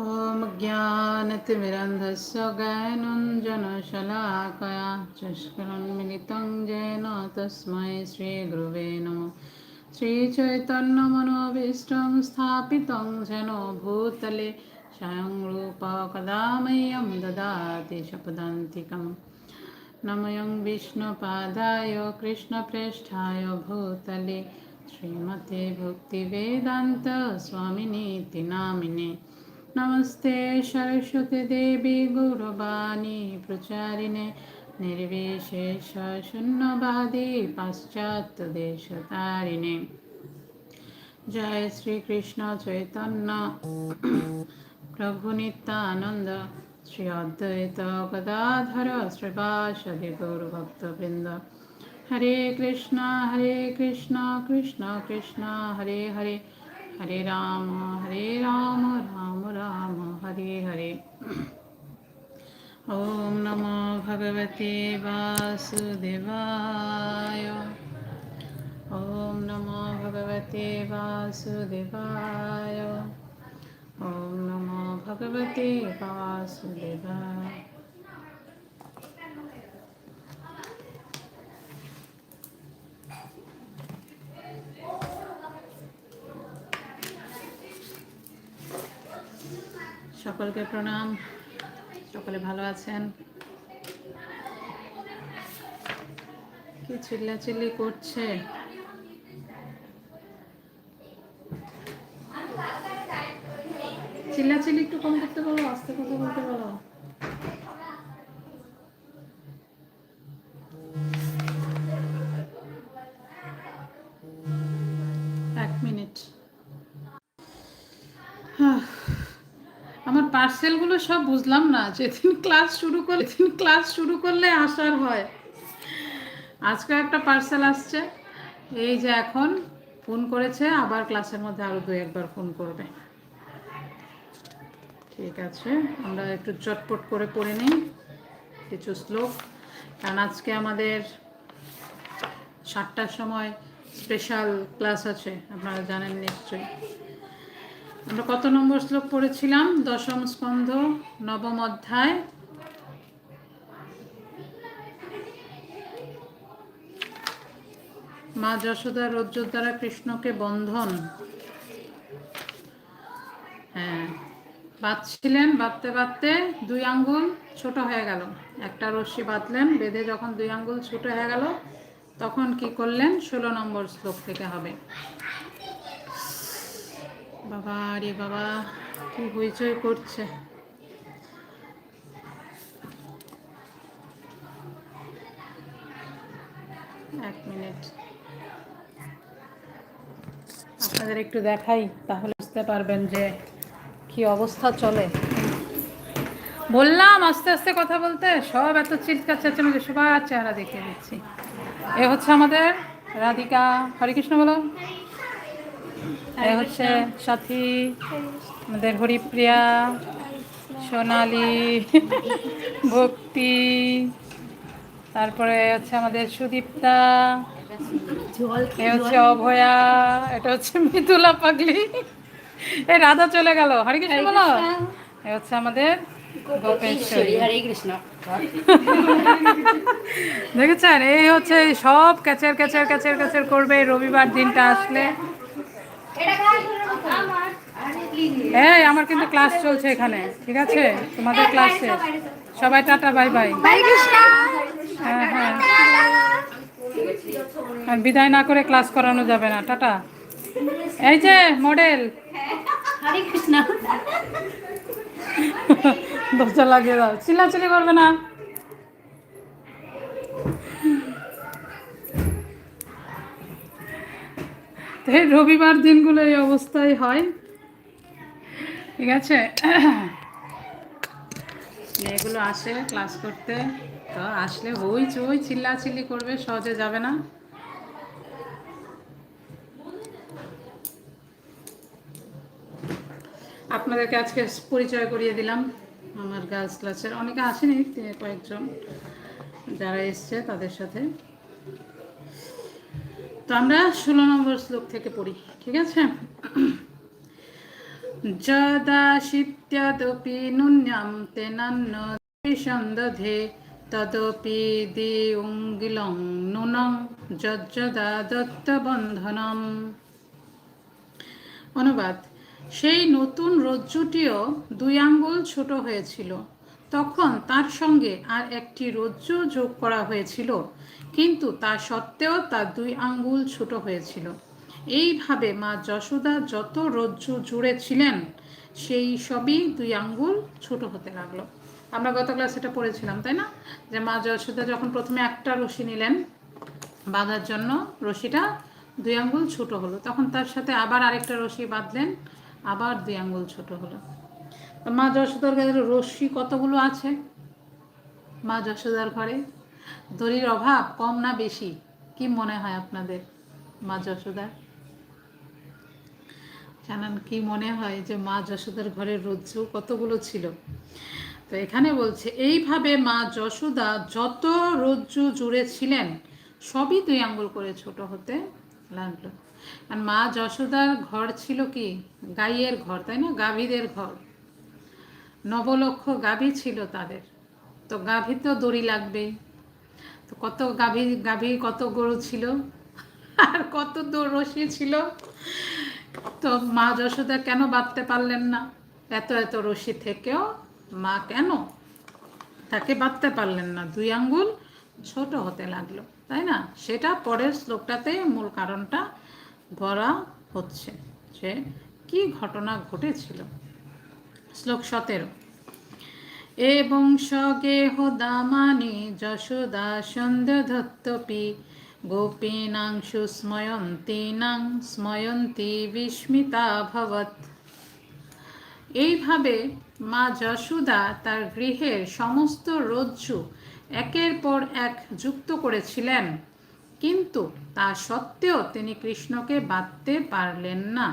ॐ ज्ञानतिमिरन्धस्य ज्ञानञ्जनशलाकया चष्करन्मिलितं येन तस्मै श्रीगुरुवे नमः श्रीचैतन्यमनोभीष्टं स्थापितं जेन भूतले स्वयं रूपः कदा मह्यं ददाति शपदान्तिकम् नमयं विष्णुपादाय कृष्णप्रेष्ठाय भूतले श्रीमते भक्तिवेदान्त स्वामिनीति नामिने नमस्ते सरस्वतीदेवी गौरवाणी प्रचारिणे निर्विशेषशून्यवादी पाश्चात्यदेशतारिणे जय श्रीकृष्ण चैतन्य प्रभु नित्यानन्द श्री अद्वैत गदाधर श्रीवासदि गौरभक्तवृन्द हरे कृष्ण हरे कृष्ण कृष्ण कृष्ण हरे हरे हरे राम हरे राम राम राम हरे हरे ॐ नमो भगवते वासुदेवाय ॐ नमो भगवते वासुदेवाय ॐ नमो भगवते वासुदेवाय সকলকে প্রণাম। সকলে ভালো আছেন? কি চিল্লাচিল্লি করছে? চিল্লাচিল্লি একটু কম করতে বলো, আস্তে কথা বলতে বলো। পার্সেলগুলো সব বুঝলাম না, যেদিন ক্লাস শুরু করলে যেদিন ক্লাস শুরু করলে আসার হয়। আজকে একটা পার্সেল আসছে। এই যে এখন ফোন করেছে, আবার ক্লাসের মধ্যে আরও দু একবার ফোন করবে। ঠিক আছে, আমরা একটু চটপট করে পড়ে নিই। কিছু শ্লোক। কারণ আজকে আমাদের সাতটার সময় স্পেশাল ক্লাস আছে, আপনারা জানেন নিশ্চয়ই। আমরা কত নম্বর শ্লোক পড়েছিলাম? দশম স্কন্ধ, নবম অধ্যায়। মা যশোদা রজ্জুর দ্বারা কৃষ্ণকে বন্ধন। হ্যাঁ বাঁধছিলেন, বাঁধতে বাঁধতে দুই আঙ্গুল ছোট হয়ে গেল। একটা রশ্মি বাঁধলেন, বেঁধে যখন দুই আঙ্গুল ছোট হয়ে গেল, তখন কি করলেন? ষোলো নম্বর শ্লোক থেকে হবে। বাবা রে বাবা, কি হইচই করছে? এক মিনিট। আপনাদের একটু দেখাই, তাহলে বুঝতে পারবেন যে কি অবস্থা চলে। বললাম আস্তে আস্তে কথা বলতে, সব এত চিৎকার চাচ্ছে চেঁচামেচি, সবার চেহারা দেখিয়ে দিচ্ছি। এ হচ্ছে আমাদের রাধিকা। হরে কৃষ্ণ বলো। এ হচ্ছে সাথী আমাদের হরিপ্রিয়া সোনালি ভক্তি তারপরে হচ্ছে আমাদের সুদীপ্তা এ হচ্ছে অভয়া এটা হচ্ছে মিতুলা পাগলি। এ রাধা চলে গেল হরে কৃষ্ণ বলো। এ হচ্ছে আমাদের গোপেশ্বরী। হরে কৃষ্ণ। দেখেছেন? এই হচ্ছে সব ক্যাচের ক্যাচের ক্যাচের ক্যাচের করবে রবিবার দিনটা আসলে। এই আমার কিন্তু ক্লাস চলছে এখানে ঠিক আছে? তোমাদের ক্লাস শেষ। সবাই। Tata bye bye. হ্যাঁ হ্যাঁ। বিদায় না করে ক্লাস করানো যাবে না টাটা। এই যে মডেল দরজা লাগিয়ে দাও। চিল্লাচিল্লি করবে না। তো এই রবিবার দিনগুলো এই অবস্থায় হয়। ঠিক আছে? মেয়েগুলো আসে ক্লাস করতে। তো আসলে হই চই চিল্লাচিল্লি করবে, সহজে যাবে না। আপনাদেরকে আজকে পরিচয় করিয়ে দিলাম আমার গার্লস ক্লাসের অনেকে আসেনি কয়েকজন যারা এসছে তাদের সাথে। তো আমরা ষোলো নম্বর শ্লোক থেকে পড়ি, ঠিক আছে? যদাশিত্যদপি নুন্যম তেনান্ন সন্দধে তদপি দিউঙ্গিলং নুনং যজ্জদা দত্তবন্ধনম অনুবাদ, সেই নতুন রজ্জুটিও দুই আঙ্গুল ছোট হয়েছিল। তখন তার সঙ্গে আর একটি রজ্জু যোগ করা হয়েছিল, কিন্তু তা সত্ত্বেও তার দুই আঙ্গুল ছোট হয়েছিল। এইভাবে মা যশোদা যত রজ্জু জুড়ে ছিলেন সেই সবই দুই আঙ্গুল ছোট হতে লাগল। আমরা গত ক্লাসে এটা পড়েছিলাম, তাই না? যে মা যশোদা যখন প্রথমে একটা রশি নিলেন, বাঁধার জন্য রশিটা দুই আঙ্গুল ছোট হলো। তখন তার সাথে আবার আরেকটা রশি বাঁধলেন, আবার দুই আঙ্গুল ছোট হলো। মা যশোদার ঘরে রশ্মি কতগুলো আছে? মা যশোদার ঘরে। দড়ির অভাব কম না বেশি? কি মনে হয় আপনাদের, মা যশোদার? জানান কি মনে হয় যে মা যশোদার ঘরের রজ্জু কতগুলো ছিল? তো এখানে বলছে, এইভাবে মা যশোদা যত রজ্জু জুড়ে ছিলেন, সবই দুই আঙ্গুল করে ছোট হতে লাগল। আর মা যশোদার ঘর ছিল কি? গাইয়ের ঘর, তাই না? গাভীদের ঘর। নবলক্ষ গাভী ছিল তাদের। তো গাভী তো দড়ি লাগবেই তো কত গাভী গাভী কত গরু ছিল? আর কত রশি ছিল? তো মা যশোদা কেন বাঁধতে পারলেন না? এত এত রশি থেকেও মা কেন তাকে বাঁধতে পারলেন না? দুই আঙ্গুল ছোট হতে লাগল, তাই না? সেটা পরের শ্লোকটাতে মূল কারণটা বলা হচ্ছে যে কি ঘটনা ঘটেছিল। শ্লোক সতেরো। এবং সগেহ দামানি যশোদা সন্ধ্যধত্তপি, গোপীনাং সুস্ময়ন্তীনাং স্ময়ন্তী বিস্মিতা ভবত এইভাবে মা যশোদা তার গৃহের সমস্ত রজ্জু একের পর এক যুক্ত করেছিলেন, কিন্তু তা সত্ত্বেও তিনি কৃষ্ণকে বাঁধতে পারলেন না।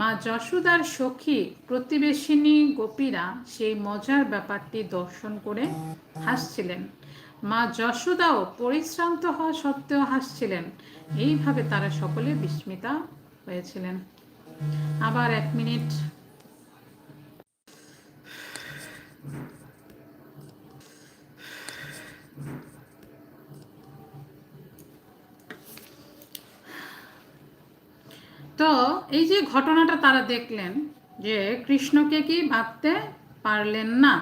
মা যশোদার সখী প্রতিবেশিনী গোপীরা সেই মজার ব্যাপারটি দর্শন করে হাসছিলেন। মা যশোদাও পরিশ্রান্ত হওয়া সত্ত্বেও হাসছিলেন। এইভাবে তারা সকলে বিস্মিতা হয়েছিলেন। আবার এক মিনিট। তো এই যে ঘটনাটা তারা দেখলেন যে কৃষ্ণকে কি বাঁধতে পারলেন না,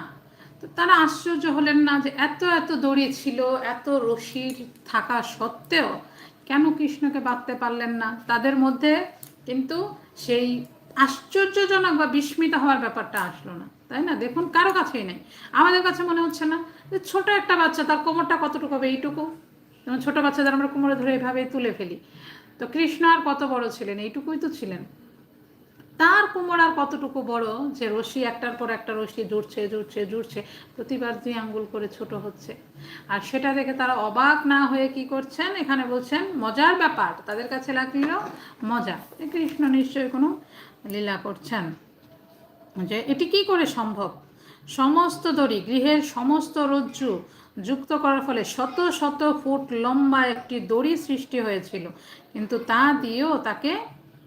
তো তারা আশ্চর্য হলেন না যে এত এত দড়ি ছিল, এত রশির থাকা সত্ত্বেও কেন কৃষ্ণকে বাঁধতে পারলেন না? তাদের মধ্যে কিন্তু সেই আশ্চর্যজনক বা বিস্মিত হওয়ার ব্যাপারটা আসলো না, তাই না? দেখুন, কারও কাছেই নেই। আমাদের কাছে মনে হচ্ছে না যে ছোট একটা বাচ্চা, তার কোমরটা কতটুকু হবে এইটুকু? যেমন ছোট বাচ্চাদের আমরা কোমরে ধরে এভাবে তুলে ফেলি। তো কৃষ্ণ আর কত বড় ছিলেন? এইটুকুই তো ছিলেন। তার কোমর আর কতটুকু বড় যে রশি একটার পর একটা রশি জুড়ছে জুড়ছে জুড়ছে, প্রতিবার দুই আঙ্গুল করে ছোট হচ্ছে। আর সেটা দেখে তারা অবাক না হয়ে কি করছেন? এখানে বলছেন, মজার ব্যাপার, তাদের কাছে লাগল মজা। কৃষ্ণ নিশ্চয়ই কোনো লীলা করছেন। যে এটি কি করে সম্ভব? সমস্ত দড়ি, গৃহের সমস্ত রজ্জু যুক্ত করার ফলে শত শত ফুট লম্বা একটি দড়ি সৃষ্টি হয়েছিল। কিন্তু তা দিয়েও তাকে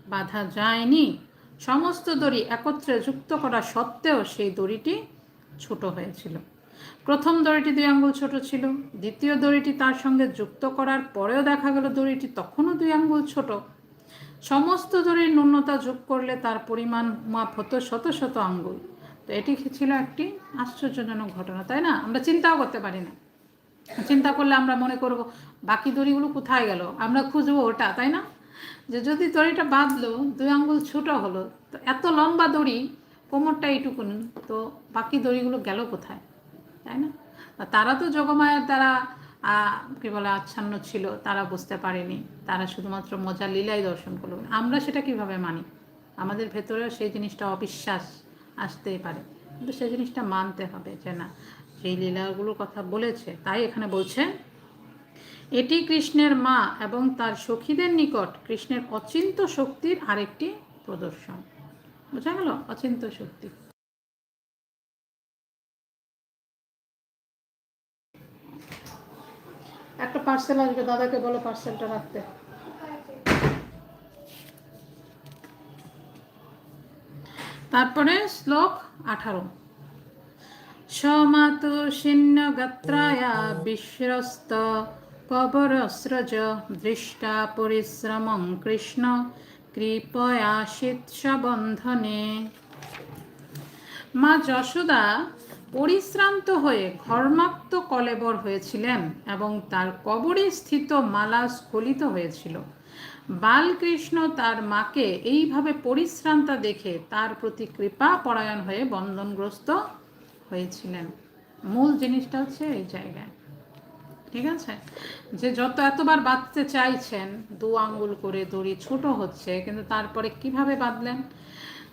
বাধা যায়নি। সমস্ত দড়ি একত্রে যুক্ত করা সত্ত্বেও সেই দড়িটি ছোট হয়েছিল। প্রথম দড়িটি দুই আঙ্গুল ছোট ছিল। দ্বিতীয় দড়িটি তার সঙ্গে যুক্ত করার পরেও দেখা গেল দড়িটি তখনও দুই আঙ্গুল ছোট। সমস্ত দড়ির ন্যূনতা যোগ করলে তার পরিমাণ মাপ হতো শত শত আঙ্গুল। তো এটি ছিল একটি আশ্চর্যজনক ঘটনা, তাই না? আমরা চিন্তাও করতে পারি না। চিন্তা করলে আমরা মনে করব, বাকি দড়িগুলো কোথায় গেল? আমরা খুঁজবো ওটা, তাই না? যে যদি দড়িটা বাঁধলো, দুই আঙ্গুল ছোট হলো, তো এত লম্বা দড়ি, কোমরটা এইটুকুন তো বাকি দড়িগুলো গেল কোথায়? তাই না? তারা তো যোগমায়ার দ্বারা কী বলে, আচ্ছন্ন ছিল, তারা বুঝতে পারেনি। তারা শুধুমাত্র মজার লীলাই দর্শন করল। আমরা সেটা কীভাবে মানি? আমাদের ভেতরেও সেই জিনিসটা অবিশ্বাস। আসতেই পারে। কিন্তু সেই জিনিসটা মানতে হবে যে না, সেই লীলাগুলোর কথা বলেছে, তাই এখানে বলছে, এটি কৃষ্ণের মা এবং তার সখীদের নিকট কৃষ্ণের অচিন্ত শক্তির আরেকটি প্রদর্শন। বোঝা গেল? অচিন্ত শক্তি। একটা পার্সেল আসবে, দাদাকে বলো পার্সেলটা রাখতে। তারপরে শ্লোক আঠারো। সমাতু শীর্ণ গাত্রায়া বিশ্বস্ত কবরস্রজ দৃষ্টা পরিশ্রমং কৃষ্ণ কৃপয়াশিত বন্ধনে মা যশোদা পরিশ্রান্ত হয়ে ঘর্মাক্ত কলেবর হয়েছিলেন এবং তার কবরে স্থিত মালা স্খলিত হয়েছিল। বালকৃষ্ণ তার মাকে এইভাবে পরিশ্রান্তা দেখে তার প্রতি কৃপা পরায়ণ হয়ে বন্ধনগ্রস্ত হয়েছিলেন। মূল জিনিসটা হচ্ছে এই জায়গায়। ঠিক আছে? যে যত এতবার বাঁধতে চাইছেন, দু আঙ্গুল করে দড়ি ছোট হচ্ছে, কিন্তু তারপরে কীভাবে বাঁধলেন?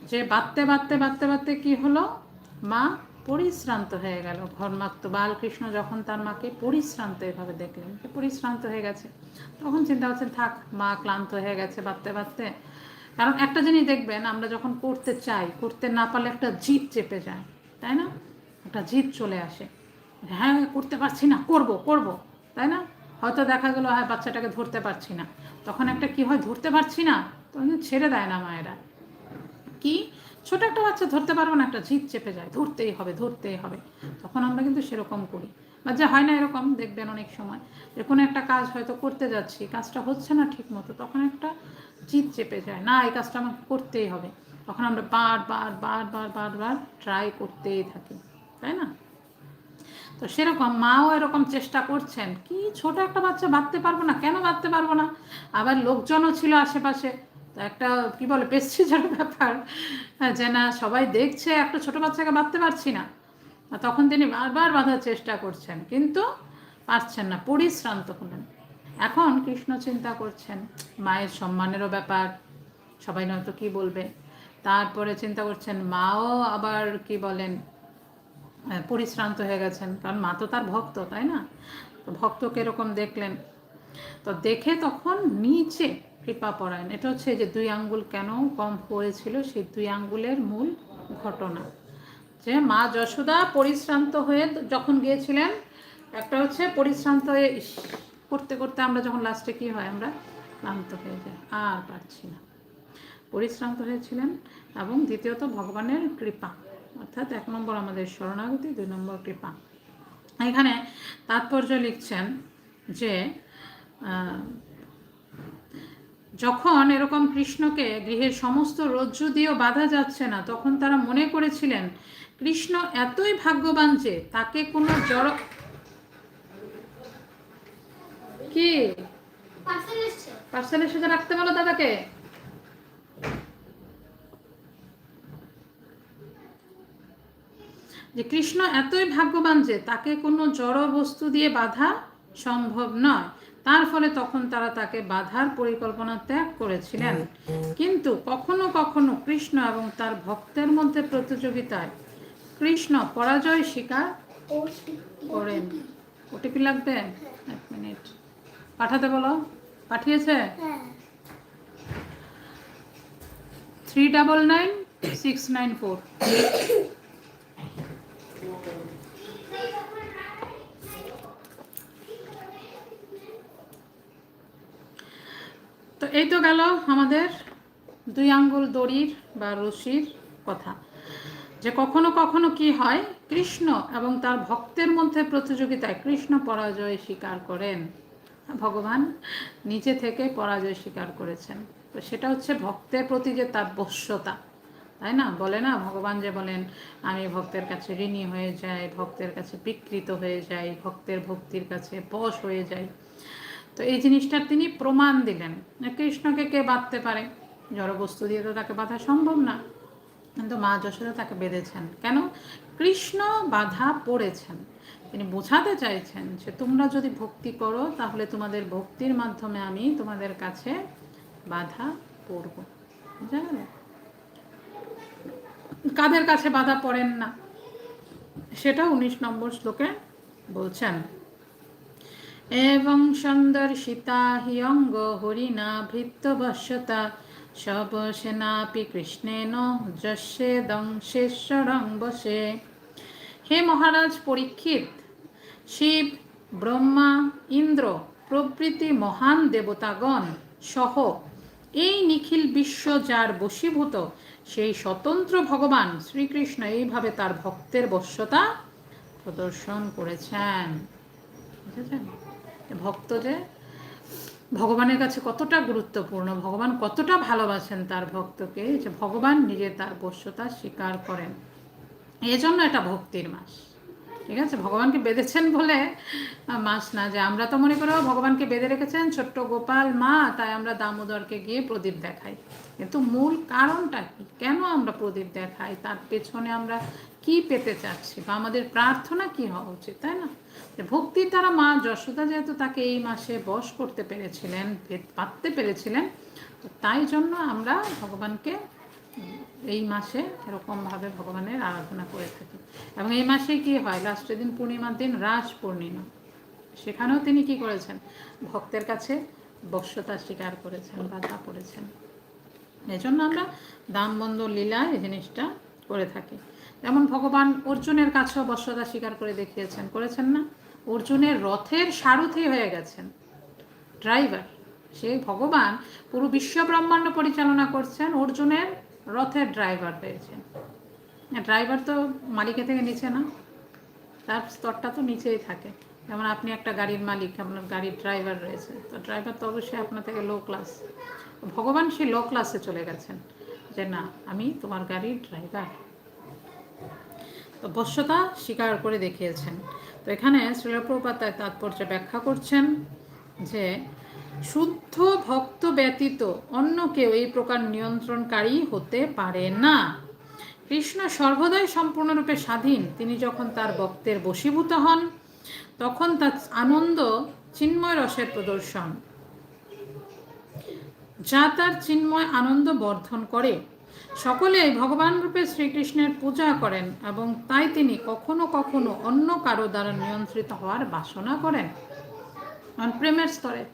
যে বাঁধতে বাঁধতে বাঁধতে বাঁধতে কি হলো? মা পরিশ্রান্ত হয়ে গেল ঘর্মাক্ত। বালকৃষ্ণ যখন তার মাকে পরিশ্রান্ত এভাবে দেখলেন পরিশ্রান্ত হয়ে গেছে। তখন চিন্তা হচ্ছে থাক, মা ক্লান্ত হয়ে গেছে বাঁধতে বাঁধতে কারণ একটা জিনিস দেখবেন, আমরা যখন করতে চাই, করতে না পারলে একটা জিদ চেপে যায়, তাই না? একটা জিদ চলে আসে। হ্যাঁ করতে পারছি না, করব করব, তাই না? হয়তো দেখা গেলো হ্যাঁ বাচ্চাটাকে ধরতে পারছি না। তখন একটা কি হয়, ধরতে পারছি না, তখন ছেড়ে দেয় না মায়েরা। কি? ছোট একটা বাচ্চা ধরতে পারব না, একটা জিদ চেপে যায়, ধরতেই হবে ধরতেই হবে। তখন আমরা কিন্তু সেরকম করি। বা যা হয় না এরকম, দেখবেন অনেক সময়। যে কোনো একটা কাজ হয়তো করতে যাচ্ছি, কাজটা হচ্ছে না ঠিক মতো তখন একটা জিদ চেপে যায়। না, এই কাজটা আমাকে করতেই হবে। তখন আমরা বার বার বার বার বার বার ট্রাই করতেই থাকি, তাই না? তো সেরকম মাও এরকম চেষ্টা করছেন, কি ছোট একটা বাচ্চা বাঁধতে পারব না, কেন বাঁধতে পারব না? আবার লোকজনও ছিল আশেপাশে একটা কি বলে পেস্টিজের ব্যাপার। হ্যাঁ, যে না সবাই দেখছে একটা ছোট বাচ্চাকে বাঁধতে পারছি না। তখন তিনি বারবার বাঁধার চেষ্টা করছেন কিন্তু পারছেন না পরিশ্রান্ত হলেন। এখন কৃষ্ণ চিন্তা করছেন মায়ের সম্মানেরও ব্যাপার সবাই নয়তো কি বলবে? তারপরে চিন্তা করছেন মাও আবার কি বলেন আহ, পরিশ্রান্ত হয়ে গেছেন কারণ মা তো তার ভক্ত তাই না? তো ভক্তকে এরকম দেখলেন? তো দেখে তখন নিচে কৃপা পরায়ণ। এটা হচ্ছে যে দুই আঙ্গুল কেন কম পড়েছিল সেই দুই আঙ্গুলের মূল ঘটনা। যে মা যশোদা পরিশ্রান্ত হয়ে যখন গিয়েছিলেন, একটা হচ্ছে পরিশ্রান্ত হয়ে করতে করতে আমরা যখন লাস্টে কি হয়, আমরা ক্লান্ত হয়ে যাই, আর পারছি না। পরিশ্রান্ত হয়েছিলেন এবং দ্বিতীয়ত ভগবানের কৃপা, অর্থাৎ এক নম্বর আমাদের শরণাগতি, দুই নম্বর কৃপা। এখানে তাৎপর্য লিখছেন যে যখন এরকম কৃষ্ণকে গৃহের সমস্ত রজ্জু দিয়েও বাধা যাচ্ছে না তখন তারা মনে করেছিলেন কৃষ্ণ এতই ভাগ্যবান যে তাকে কোনো জড় কি? পার্সেলের সাথে রাখতে বলো দাদাকে। যে কৃষ্ণ এতই ভাগ্যবান যে তাকে কোনো জড় বস্তু দিয়ে বাধা সম্ভব নয়। তার ফলে তখন তারা তাকে বাধার পরিকল্পনা ত্যাগ করেছিলেন। কিন্তু কখনো কখনো কৃষ্ণ এবং তার ভক্তের মধ্যে প্রতিযোগিতায় কৃষ্ণ পরাজয় স্বীকার করেন। ওটিপি লাগবে? এক মিনিট। পাঠাতে বলো। পাঠিয়েছে? Three double nine six nine four. তো এই তো গেল আমাদের দুই আঙ্গুল দড়ির বা রশির কথা। যে কখনো কখনো কি হয়, কৃষ্ণ এবং তার ভক্তের মধ্যে প্রতিযোগিতায় কৃষ্ণ পরাজয় স্বীকার করেন। ভগবান নিজে থেকে পরাজয় স্বীকার করেছেন। তো সেটা হচ্ছে ভক্তের প্রতি যে তার বশ্যতা, তাই না? বলে না, ভগবান যে বলেন, আমি ভক্তের কাছে ঋণী হয়ে যাই, ভক্তের কাছে বিকৃত হয়ে যাই, ভক্তের ভক্তির কাছে বশ হয়ে যাই। তো এই জিনিসটার তিনি প্রমাণ দিলেন। কৃষ্ণকে কে বাঁধতে পারে? জড়বস্তু দিয়ে তো তাকে বাঁধা সম্ভব না। কিন্তু মা যশোদা তাকে বেঁধেছেন। কেন? কৃষ্ণ বাধা পড়েছেন। তিনি বোঝাতে চাইছেন যে তোমরা যদি ভক্তি করো, তাহলে তোমাদের ভক্তির মাধ্যমে আমি তোমাদের কাছে বাধা পড়ব। জানো কাদের কাছে বাধা পড়েন না? সেটা উনিশ নম্বর শ্লোকে বলছেন। এবং সন্দর্শিতা হি অঙ্গ হরিণা ভৃত্যবশ্যতা সব সেনাপি কৃষ্ণেন যশে দংশেশ্বরং বসে হে মহারাজ পরীক্ষিত শিব ব্রহ্মা ইন্দ্র প্রভৃতি মহান দেবতাগণ সহ এই নিখিল বিশ্ব যার বশীভূত, সেই স্বতন্ত্র ভগবান শ্রীকৃষ্ণ এইভাবে তার ভক্তের বশ্যতা প্রদর্শন করেছেন। বুঝেছেন? ভক্ত যে ভগবানের কাছে কতটা গুরুত্বপূর্ণ, ভগবান কতটা ভালোবাসেন তার ভক্তকে যে ভগবান নিজে তার বশ্যতা স্বীকার করেন। এই জন্য এটা ভক্তির মাস। ঠিক আছে? ভগবানকে বেঁধেছেন বলে মাস না, যে আমরা তো মনে করো ভগবানকে বেঁধে রেখেছেন, ছোট্ট গোপাল মা, তাই আমরা দামোদরকে গিয়ে প্রদীপ দেখাই। কিন্তু মূল কারণটা কি? কেন আমরা প্রদীপ দেখাই? তার পেছনে আমরা কি পেতে চাচ্ছি বা আমাদের প্রার্থনা কি হওয়া উচিত, তাই না? যে ভক্তির দ্বারা মা যশোদা যেহেতু তাকে এই মাসে বশ করতে পেরেছিলেন ভেদ পাততে পেরেছিলেন, তো তাই জন্য আমরা ভগবানকে এই মাসে এরকমভাবে ভগবানের আরাধনা করে থাকি। এবং এই মাসে কি হয় লাস্টের দিন পূর্ণিমার দিন রাস পূর্ণিমা, সেখানেও তিনি কি করেছেন? ভক্তের কাছে বশ্যতা স্বীকার করেছেন, বাধা করেছেন এই জন্য আমরা দামবন্ধ লীলা এই জিনিসটা করে থাকি। যেমন ভগবান অর্জুনের কাছেও বশ্যতা স্বীকার করে দেখিয়েছেন। করেছেন না? অর্জুনের রথের সারথি হয়ে গেছেন। ড্রাইভার, সে ভগবান পুরো বিশ্ব ব্রহ্মাণ্ড পরিচালনা করছেন, অর্জুনের রথের ড্রাইভার হয়েছেন। ড্রাইভার তো মালিকের থেকে নিচে না। তার স্তরটা তো নিচেই থাকে। যেমন আপনি একটা গাড়ির মালিক, আপনার গাড়ির ড্রাইভার রয়েছে। তো ড্রাইভার তো অবশ্যই আপনার থেকে লো ক্লাস ভগবান সেই লো ক্লাসে চলে গেছেন যে, না, আমি তোমার গাড়ির ড্রাইভার। বশ্যতা স্বীকার করে দেখিয়েছেন। তো এখানে শ্রীলপ্রপাত তাৎপর্য ব্যাখ্যা করছেন যে, শুদ্ধ ভক্ত ব্যতীত অন্য কেউ এই প্রকার নিয়ন্ত্রণকারী হতে পারে না। কৃষ্ণ সর্বদাই সম্পূর্ণরূপে স্বাধীন। তিনি যখন তার ভক্তের বশীভূত হন, তখন তার আনন্দ চিন্ময় রসের প্রদর্শন। যা তার চিন্ময় আনন্দ বর্ধন করে। সকলেই ভগবান রূপে শ্রীকৃষ্ণের পূজা করেন এবং তাই তিনি কখনো কখনো অন্য কারও দ্বারা নিয়ন্ত্রিত হওয়ার বাসনা করেন। প্রেমের স্তরে।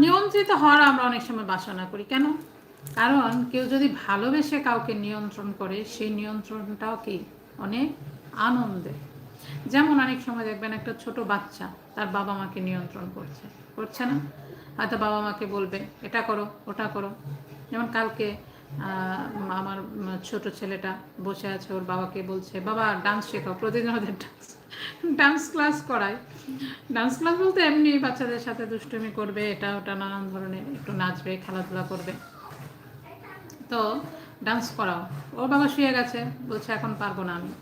নিয়ন্ত্রিত হওয়ার আমরা অনেক সময় বাসনা করি। কেন? কারণ কেউ যদি ভালোবেসে কাউকে নিয়ন্ত্রণ করে, সেই নিয়ন্ত্রণটাও কি? অনেক আনন্দে। যেমন অনেক সময় দেখবেন একটা ছোট বাচ্চা তার বাবা মাকে নিয়ন্ত্রণ করছে। করছে না? হয়তো বাবা মাকে বলবে, এটা করো, ওটা করো। যেমন কালকে আমার ছোট ছেলেটা বসে আছে, ওর বাবাকে বলছে, বাবা ডান্স শেখাও। প্রতিদিন ওদের ডান্স ডান্স ক্লাস করায়। ডান্স ক্লাস বলতে এমনি বাচ্চাদের সাথে দুষ্টুমি করবে, এটা ওটা নানান ধরনের একটু নাচবে, খেলাধুলা করবে। তো ডান্স করাও। ওর বাবা শুয়ে গেছে, বলছে, এখন পারব না আমি।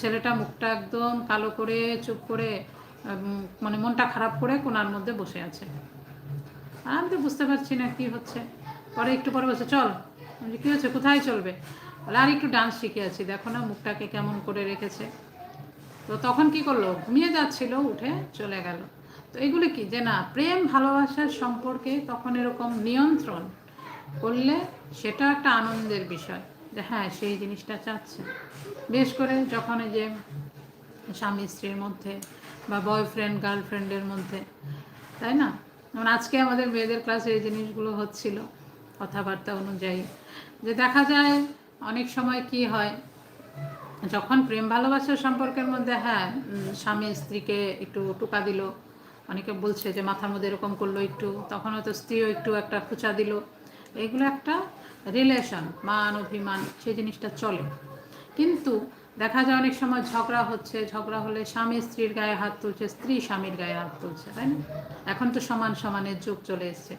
ছেলেটা মুখটা একদম কালো করে, চুপ করে মানে মনটা খারাপ করে কোনার মধ্যে বসে আছে। আর আমি তো বুঝতে পারছি না কি হচ্ছে। পরে একটু পরে বলছে, চল। কি হচ্ছে? কোথায় চলবে? বলে, আর একটু ডান্স শিখে আছি। দেখো না মুখটাকে কেমন করে রেখেছে। তো তখন কি করল? ঘুমিয়ে যাচ্ছিল, উঠে চলে গেল। তো এগুলো কি? যে না, প্রেম ভালোবাসার সম্পর্কে তখন এরকম নিয়ন্ত্রণ করলে সেটা একটা আনন্দের বিষয়। যে হ্যাঁ সেই জিনিসটা চাচ্ছে। বেশ করে যখন এই যে স্বামী স্ত্রীর মধ্যে বা বয়ফ্রেন্ড গার্লফ্রেন্ডের মধ্যে, তাই না? যেমন আজকে আমাদের মেয়েদের ক্লাসে এই জিনিসগুলো হচ্ছিল, কথাবার্তা অনুযায়ী। যে দেখা যায় অনেক সময় কি হয়, যখন প্রেম ভালোবাসার সম্পর্কের মধ্যে হ্যাঁ স্বামী স্ত্রীকে একটু টোকা দিল, অনেকে বলছে যে মাথার মধ্যে এরকম করল একটু, তখন হয়তো স্ত্রীও একটু একটা খুচা দিল। এগুলো একটা রিলেশন মান, অভিমান, সেই জিনিসটা চলে। কিন্তু দেখা যায় অনেক সময় ঝগড়া হচ্ছে, ঝগড়া হলে স্বামী স্ত্রীর গায়ে হাত তুলছে, স্ত্রী স্বামীর গায়ে হাত তুলছে, তাই না? এখন তো সমান সমানের যুগ চলে এসছে।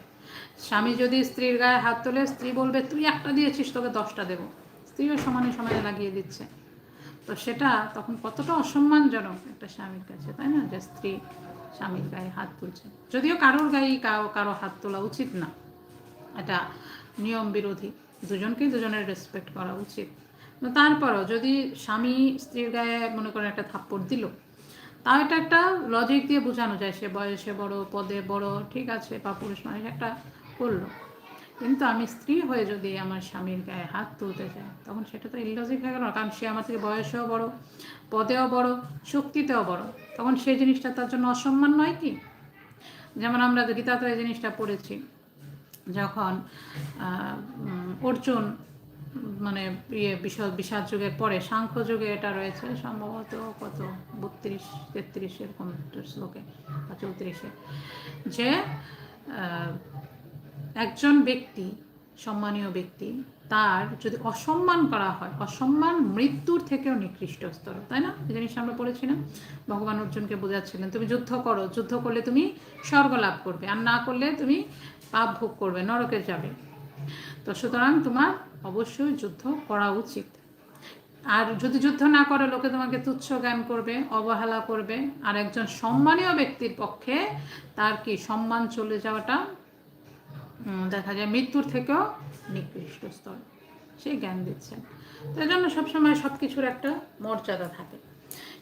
স্বামী যদি স্ত্রীর গায়ে হাত তোলে, স্ত্রী বলবে, তুই একটা দিয়েছিস, তোকে দশটা দেবো। স্ত্রীও সমানে সমানে লাগিয়ে দিচ্ছে। তো সেটা তখন কতটা অসম্মানজনক একটা স্বামীর কাছে, তাই না? যে স্ত্রী স্বামীর গায়ে হাত তুলছে। যদিও কারোর গায়ে কারও হাত তোলা উচিত না। এটা নিয়ম বিরোধী। দুজনকেই দুজনের রেসপেক্ট করা উচিত। তারপরও যদি স্বামী স্ত্রীর গায়ে মনে করেন একটা থাপ্পড় দিল, তাও এটা একটা লজিক দিয়ে বোঝানো যায় সে বয়সে বড়, পদে বড়, ঠিক আছে, বা পুরুষ মানুষ একটা করল। কিন্তু আমি স্ত্রী হয়ে যদি আমার স্বামীর গায়ে হাত তুলতে চাই তখন সেটা তো ইললজিক হয়ে গেল কারণ সে আমার থেকে বয়সেও বড়, পদেও বড়, শক্তিতেও বড়। তখন সেই জিনিসটা তার জন্য অসম্মান নয় কি? যেমন আমরা গীতাতে এই জিনিসটা পড়েছি যখন অর্জুন মানে ইয়ে বিশাল বিষাদ যুগের পরে সাংখ্য যুগে এটা রয়েছে, সম্ভবত কত? বত্রিশ, তেত্রিশ এরকম শ্লোকে বা চৌত্রিশে। যে একজন ব্যক্তি, সম্মানীয় ব্যক্তি তার যদি অসম্মান করা হয়, অসম্মান মৃত্যুর থেকেও নিকৃষ্ট স্তর তাই না? এই জিনিসটা আমরা পড়েছি না ভগবান অর্জুনকে বোঝাচ্ছিলেন, তুমি যুদ্ধ করো, যুদ্ধ করলে তুমি স্বর্গ লাভ করবে, আর না করলে তুমি পাপ ভোগ করবে, নরকে যাবে। তো সুতরাং তোমার অবশ্যই যুদ্ধ করা উচিত। আর যদি যুদ্ধ না করে, লোকে তোমাকে তুচ্ছ জ্ঞান করবে, অবহেলা করবে। আর একজন সম্মানীয় ব্যক্তির পক্ষে তার কি সম্মান চলে যাওয়াটা দেখা যায় মৃত্যুর থেকেও নিকৃষ্ট স্তর। সেই জ্ঞান দিচ্ছেন তো এই জন্য সবসময় সব কিছুর একটা মর্যাদা থাকে।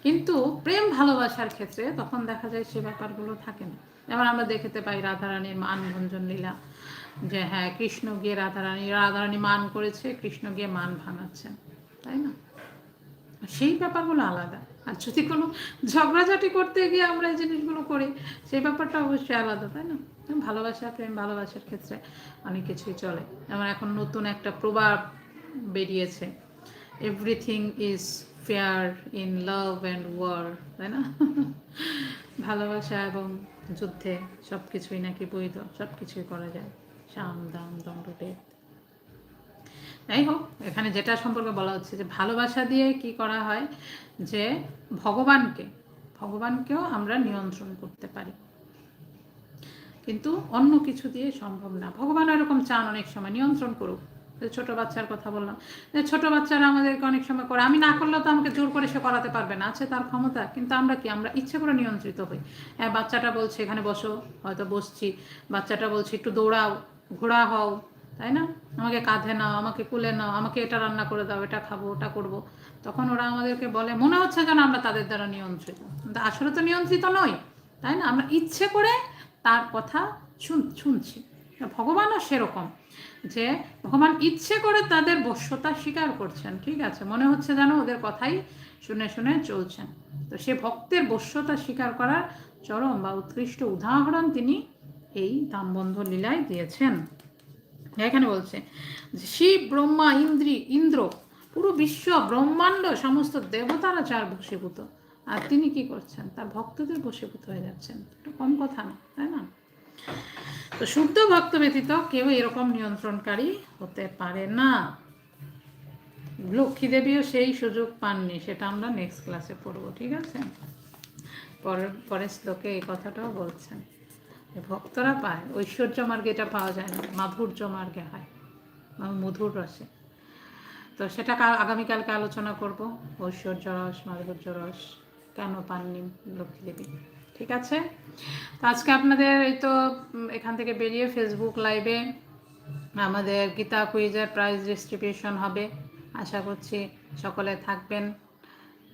কিন্তু প্রেম ভালোবাসার ক্ষেত্রে তখন দেখা যায় সে ব্যাপারগুলো থাকে না। যেমন আমরা দেখতে পাই রাধারানীর মান ভঞ্জন লীলা, যে হ্যাঁ কৃষ্ণ গিয়ে রাধারানী রাধারানী মান করেছে, কৃষ্ণ গিয়ে মান ভাঙাচ্ছেন তাই না? সেই ব্যাপারগুলো আলাদা। আর যদি কোনো ঝগড়াঝাটি করতে গিয়ে আমরা এই জিনিসগুলো করি, সেই ব্যাপারটা অবশ্যই আলাদা, তাই না? ভালোবাসা, প্রেম ভালোবাসার ক্ষেত্রে অনেক কিছুই চলে। যেমন এখন নতুন একটা প্রভাব বেরিয়েছে। Everything is fair in love and war তাই না? ভালোবাসা এবং যুদ্ধে সব কিছুই নাকি বৈধ সব কিছুই করা যায়। সাম, দাম দণ্ডটেক যাই হোক, এখানে যেটা সম্পর্কে বলা হচ্ছে যে ভালোবাসা দিয়ে কি করা হয়? যে ভগবানকে, ভগবানকেও আমরা নিয়ন্ত্রণ করতে পারি। কিন্তু অন্য কিছু দিয়ে সম্ভব না। ভগবান এরকম চান অনেক সময়, নিয়ন্ত্রণ করুক। ছোট বাচ্চার কথা বললাম। যে ছোট বাচ্চারা আমাদেরকে অনেক সময় করে, আমি না করলেও তো আমাকে জোর করে সে করাতে পারবে না। আছে তার ক্ষমতা। কিন্তু আমরা কি? আমরা ইচ্ছে করে নিয়ন্ত্রিত হই। হ্যাঁ বাচ্চাটা বলছে, এখানে বসো, হয়তো বসছি। বাচ্চাটা বলছে, একটু দৌড়াও, ঘোড়া হও। তাই না? আমাকে কাঁধে নাও, আমাকে কুলে নাও, আমাকে এটা রান্না করে দাও, এটা খাব, ওটা করব। তখন ওরা আমাদেরকে বলে, মনে হচ্ছে যেন আমরা তাদের দ্বারা নিয়ন্ত্রিত। কিন্তু আসলে তো নিয়ন্ত্রিত নই, তাই না? আমরা ইচ্ছে করে তার কথা শুন, শুনছি। ভগবানও সেরকম যে, ভগবান ইচ্ছে করে তাদের বশ্যতা স্বীকার করছেন, ঠিক আছে? মনে হচ্ছে যেন ওদের কথাই শুনে শুনে চলছেন। তো সে ভক্তের বশ্যতা স্বীকার করার চরম বা উৎকৃষ্ট উদাহরণ তিনি এই দামবন্ধ লীলায় দিয়েছেন। এখানে বলছে শিব, ব্রহ্মা, ইন্দ্রি, ইন্দ্র, পুরো বিশ্ব, ব্রহ্মাণ্ড, সমস্ত দেবতারা যার বশীভূত। আর তিনি কি করছেন? তার ভক্তদের বশীভূত হয়ে যাচ্ছেন। এটা কম কথা না, তাই না? তো শুদ্ধ ভক্ত ব্যতীত কেউ এরকম নিয়ন্ত্রণকারী হতে পারে না। লক্ষ্মী দেবীও সেই সুযোগ পাননি, সেটা আমরা নেক্সট ক্লাসে পড়ব, ঠিক আছে? পরের পরের শ্লোকে এই কথাটাও বলছেন। ভক্তরা পায়, ঐশ্বর্য মার্গে এটা পাওয়া যায় না, মাধুর্য মার্গে হয় মধুর রসে। তো সেটা কাল- আগামীকালকে আলোচনা করব, ঐশ্বর্য রস, মাধুর্য রস, কেন পাননি লক্ষ্মী দেবী? ঠিক আছে? তো আজকে আপনাদের এই তো এখান থেকে বেরিয়ে ফেসবুক লাইভে আমাদের গীতা কুইজের প্রাইজ ডিস্ট্রিবিউশন হবে। আশা করছি সকলে থাকবেন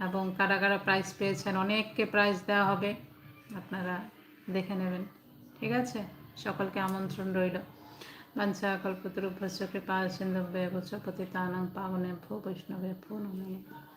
এবং কারা কারা প্রাইজ পেয়েছেন, অনেককে প্রাইজ দেওয়া হবে। আপনারা দেখে নেবেন। ঠিক আছে? সকলকে আমন্ত্রণ রইল। বাঞ্ছা কল্পতরূপস্য কৃপা সিন্ধব্য পতিতানাং পাবনে ভূ বৈষ্ণবে ভূ নমঃ।